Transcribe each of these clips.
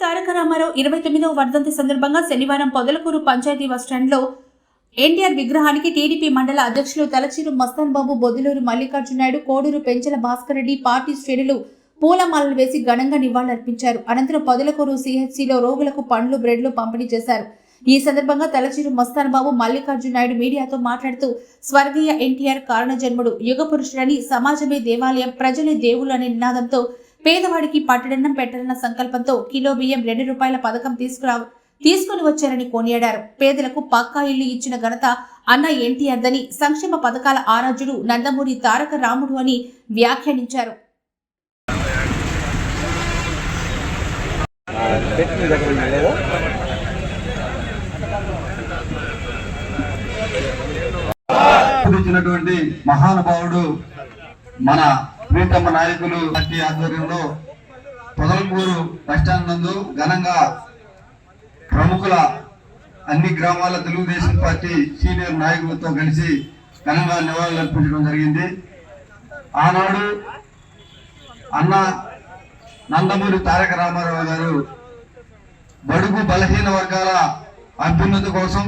తారక రామారావు ఇరవై తొమ్మిదవ వర్ధంతి సందర్భంగా శనివారం పొదలకూరు పంచాయతీ బస్టాండ్లో ఎన్టీఆర్ విగ్రహానికి టీడీపీ మండల అధ్యక్షులు తలచీరు మస్తాన్ బాబు బొద్దులూరు మల్లికార్జునాయుడు కోడూరు పెంచల భాస్కర్ రెడ్డి పార్టీ శ్రేణులు పూలమాలలు వేసి ఘనంగా నివాళులర్పించారు. అనంతరం పొదలకూరు సిహెచ్సిలో రోగులకు పండ్లు బ్రెడ్లు పంపిణీ చేశారు. ఈ సందర్భంగా తలచీరు మస్తాన్ బాబు మల్లికార్జున నాయుడు మీడియాతో మాట్లాడుతూ స్వర్గీయ ఎన్టీఆర్ కారణజన్ముడు యుగ పురుషుడని సమాజమే దేవాలయం ప్రజలే దేవుళ్ళు అనే నినాదంతో పేదవాడికి పట్టడన్నం పెట్టాలన్న సంకల్పంతో కిలో బియ్యం రెండు రూపాయల పథకం తీసుకురా తీసుకుని వచ్చారని కొనియాడారు. పేదలకు పక్కా ఇల్లు ఇచ్చిన ఘనత అన్న ఎన్టీఆర్ దని సంక్షేమ పథకాల ఆరాధ్యుడు నందమూరి తారక రాముడు అని వ్యాఖ్యానించారు. మహానుభావుడు మన ప్రీతమ్మ నాయకులు పార్టీ ఆధ్వర్యంలో పొదలకూరు బస్టాండ్ నందు ఘనంగా ప్రముఖుల అన్ని గ్రామాల తెలుగుదేశం పార్టీ సీనియర్ నాయకులతో కలిసి ఘనంగా నివాళులు అర్పించడం జరిగింది. ఆనాడు అన్న నందమూరి తారక రామారావు గారు బడుగు బలహీన వర్గాల అభ్యున్నతి కోసం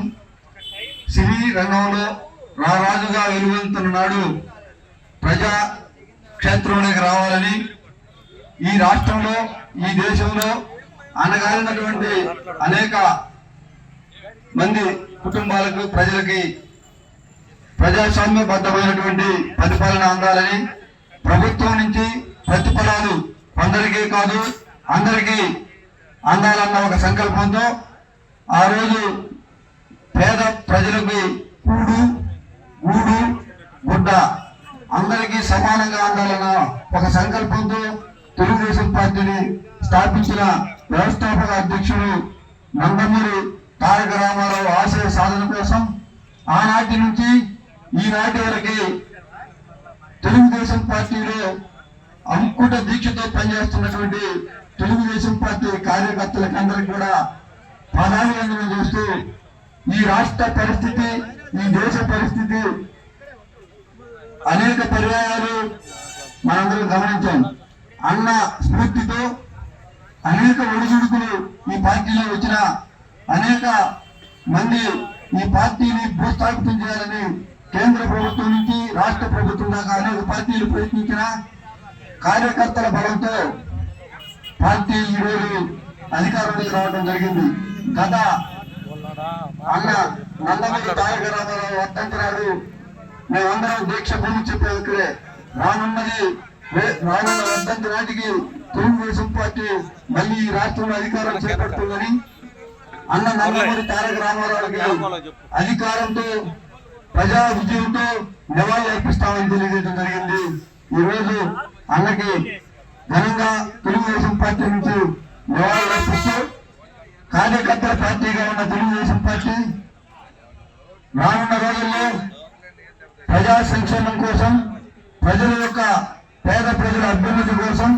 సినీ రంగంలో రారాజుగా వెలువెంతున్న నాడు ప్రజా క్షేత్రంలోకి రావాలని ఈ రాష్ట్రంలో ఈ దేశంలో అనగారినటువంటి అనేక మంది కుటుంబాలకు ప్రజలకి ప్రజాస్వామ్యబద్ధమైనటువంటి ప్రతిపాలన అందాలని ప్రభుత్వం నుంచి ప్రతిఫలాలు కొందరికీ కాదు అందరికీ అందాలన్న ఒక సంకల్పంతో ఆ రోజు పేద ప్రజలకు కూడు అందరికీ సమానంగా అందాలన్న ఒక సంకల్పంతో తెలుగుదేశం పార్టీని స్థాపించిన వ్యవస్థాపక అధ్యక్షుడు నందమూరి తారక రామారావు ఆశయ సాధన కోసం ఆనాటి నుంచి ఈనాటి వరకు తెలుగుదేశం పార్టీలో అంకుట దీక్షతో పనిచేస్తున్నటువంటి తెలుగుదేశం పార్టీ కార్యకర్తలకు అందరికి కూడా పాదాభివందనం చేస్తూ ఈ రాష్ట్ర పరిస్థితి ఈ దేశ పరిస్థితి అనేక పర్యాయాలు మనందరం గమనించాం. అన్న స్ఫూర్తితో అనేక ఒడిదుడుకులు ఈ పార్టీలో వచ్చిన అనేక మంది ఈ పార్టీని భూస్థాపితం చేయాలని కేంద్ర ప్రభుత్వం నుంచి రాష్ట్ర ప్రభుత్వం దాకా అనేక పార్టీలు ప్రయత్నించిన కార్యకర్తల బలంతో పార్టీ ఈరోజు అధికారంలోకి రావడం జరిగింది. గత అన్న నందమూరి తారక రామారావు వర్తంతినాడు మేమందరం దీక్ష భూమి చెప్పేందుకే రానున్నది రానున్న వర్ధంతి నాటికి తెలుగుదేశం పార్టీ మళ్ళీ ఈ రాష్ట్రంలో అధికారం చేపడుతుందని అన్న నందమూరి తారక రామారావుకి అధికారంతో ప్రజా విజయంతో నివాళులు అర్పిస్తామని తెలియజేయడం జరిగింది. ఈ రోజు అన్నకి ఘనంగా తెలుగుదేశం పార్టీ నుంచి నివాళులు అర్పిస్తూ కార్యకర్తల పార్టీగా ఉన్న తెలుగుదేశం పార్టీ రానున్న రోజుల్లో ప్రజా సంక్షేమం కోసం ప్రజల యొక్క పేద ప్రజల అభ్యున్నతి కోసం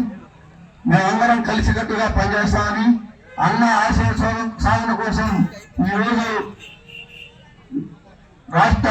మేమందరం కలిసికట్టుగా పనిచేస్తామని అన్న ఆశయ సాధన- సాధన కోసం ఈరోజు రాష్ట్ర